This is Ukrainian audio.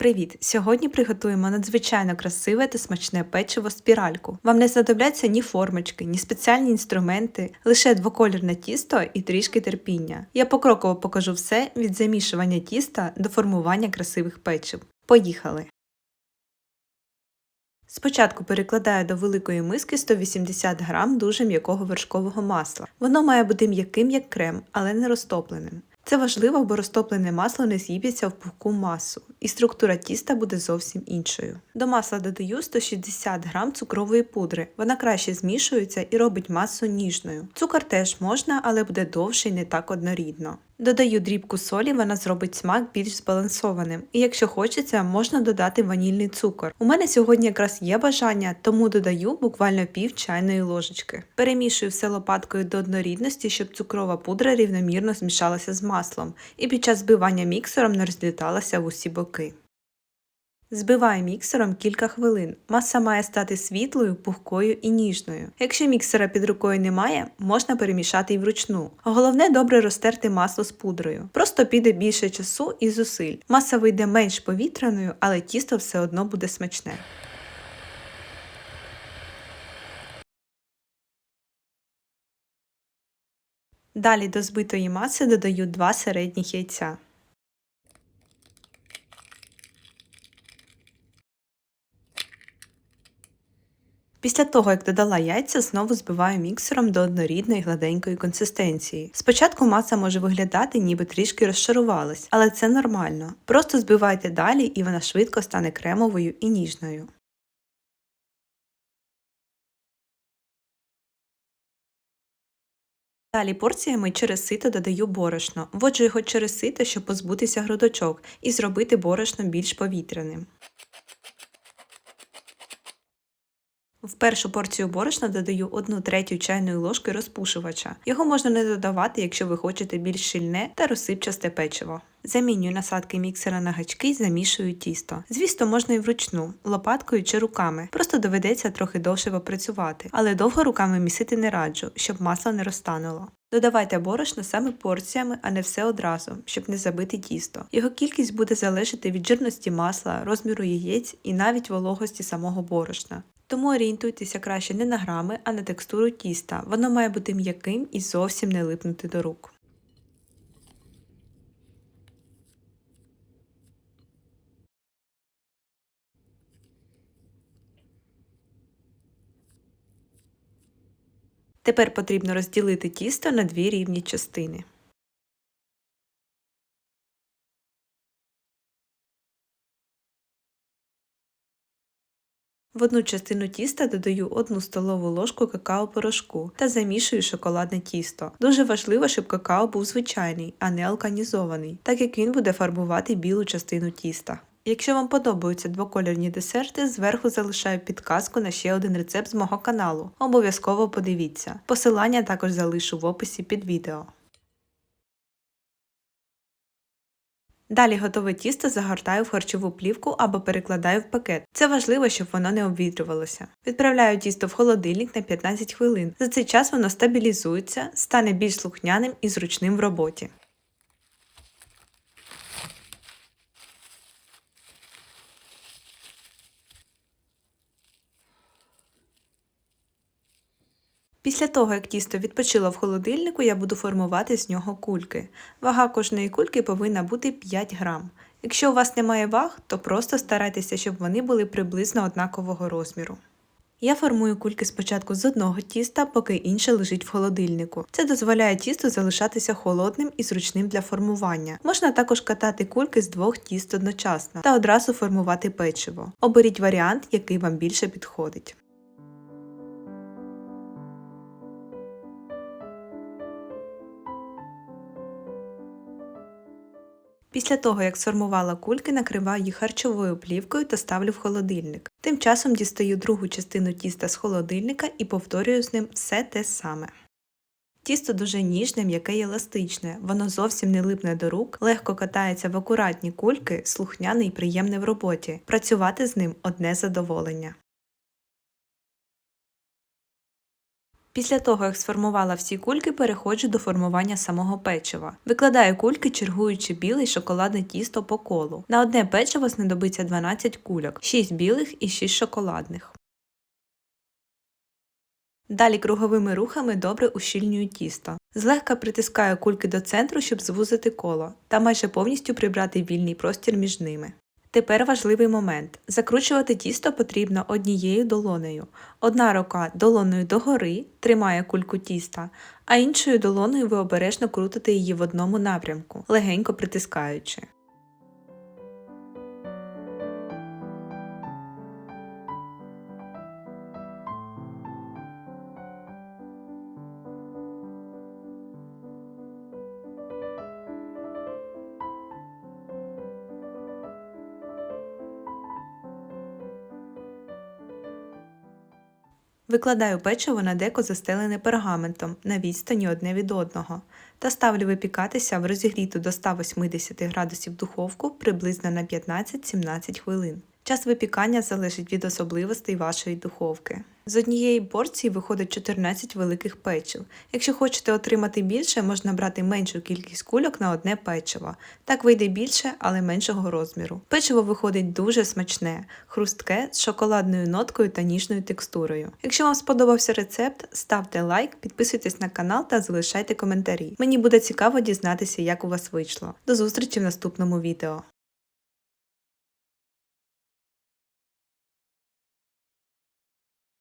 Привіт! Сьогодні приготуємо надзвичайно красиве та смачне печиво спіральку. Вам не знадобляться ні формочки, ні спеціальні інструменти, лише двоколірне тісто і трішки терпіння. Я покроково покажу все від замішування тіста до формування красивих печив. Поїхали! Спочатку перекладаю до великої миски 180 г дуже м'якого вершкового масла. Воно має бути м'яким як крем, але не розтопленим. Це важливо, бо розтоплене масло не з'їб'ється в пухку масу, і структура тіста буде зовсім іншою. До масла додаю 160 г цукрової пудри. Вона краще змішується і робить масу ніжною. Цукор теж можна, але буде довше і не так однорідно. Додаю дрібку солі, вона зробить смак більш збалансованим. І якщо хочеться, можна додати ванільний цукор. У мене сьогодні якраз є бажання, тому додаю буквально пів чайної ложечки. Перемішую все лопаткою до однорідності, щоб цукрова пудра рівномірно змішалася з маслом, і під час збивання міксером не розліталася в усі боки. Збиваю міксером кілька хвилин. Маса має стати світлою, пухкою і ніжною. Якщо міксера під рукою немає, можна перемішати й вручну. Головне добре розтерти масло з пудрою. Просто піде більше часу і зусиль. Маса вийде менш повітряною, але тісто все одно буде смачне. Далі до збитої маси додаю 2 середніх яйця. Після того, як додала яйця, знову збиваю міксером до однорідної гладенької консистенції. Спочатку маса може виглядати, ніби трішки розшарувалась, але це нормально. Просто збивайте далі і вона швидко стане кремовою і ніжною. Далі порціями через сито додаю борошно, вводжу його через сито, щоб позбутися грудочок і зробити борошно більш повітряним. В першу порцію борошна додаю 1 третю чайної ложки розпушувача. Його можна не додавати, якщо ви хочете більш щільне та розсипчасте печиво. Замінюю насадки міксера на гачки і замішую тісто. Звісно, можна і вручну, лопаткою чи руками. Просто доведеться трохи довше попрацювати, але довго руками місити не раджу, щоб масло не розтануло. Додавайте борошно саме порціями, а не все одразу, щоб не забити тісто. Його кількість буде залежати від жирності масла, розміру яєць і навіть вологості самого борошна. Тому орієнтуйтеся краще не на грами, а на текстуру тіста. Воно має бути м'яким і зовсім не липнути до рук. Тепер потрібно розділити тісто на дві рівні частини. В одну частину тіста додаю 1 столову ложку какао-порошку та замішую шоколадне тісто. Дуже важливо, щоб какао був звичайний, а не алканізований, так як він буде фарбувати білу частину тіста. Якщо вам подобаються двокольорні десерти, зверху залишаю підказку на ще один рецепт з мого каналу. Обов'язково подивіться. Посилання також залишу в описі під відео. Далі готове тісто загортаю в харчову плівку або перекладаю в пакет. Це важливо, щоб воно не обвітрювалося. Відправляю тісто в холодильник на 15 хвилин. За цей час воно стабілізується, стане більш слухняним і зручним в роботі. Після того, як тісто відпочило в холодильнику, я буду формувати з нього кульки. Вага кожної кульки повинна бути 5 грам. Якщо у вас немає ваг, то просто старайтеся, щоб вони були приблизно однакового розміру. Я формую кульки спочатку з одного тіста, поки інше лежить в холодильнику. Це дозволяє тісту залишатися холодним і зручним для формування. Можна також катати кульки з двох тіст одночасно та одразу формувати печиво. Оберіть варіант, який вам більше підходить. Після того, як сформувала кульки, накриваю їх харчовою плівкою та ставлю в холодильник. Тим часом дістаю другу частину тіста з холодильника і повторюю з ним все те саме. Тісто дуже ніжне, м'яке й еластичне, воно зовсім не липне до рук, легко катається в акуратні кульки, слухняне і приємне в роботі. Працювати з ним одне задоволення. Після того, як сформувала всі кульки, переходжу до формування самого печива. Викладаю кульки, чергуючи біле шоколадне тісто по колу. На одне печиво знадобиться 12 кульок, 6 білих і 6 шоколадних. Далі круговими рухами добре ущільнюю тісто. Злегка притискаю кульки до центру, щоб звузити коло, та майже повністю прибрати вільний простір між ними. Тепер важливий момент. Закручувати тісто потрібно однією долонею. Одна рука долоною догори тримає кульку тіста, а іншою долоною ви обережно крутите її в одному напрямку, легенько притискаючи. Викладаю печиво на деко застелене пергаментом на відстані одне від одного та ставлю випікатися в розігріту до 180 градусів духовку приблизно на 15-17 хвилин. Час випікання залежить від особливостей вашої духовки. З однієї порції виходить 14 великих печив. Якщо хочете отримати більше, можна брати меншу кількість кульок на одне печиво. Так вийде більше, але меншого розміру. Печиво виходить дуже смачне, хрустке з шоколадною ноткою та ніжною текстурою. Якщо вам сподобався рецепт, ставте лайк, підписуйтесь на канал та залишайте коментарі. Мені буде цікаво дізнатися, як у вас вийшло. До зустрічі в наступному відео.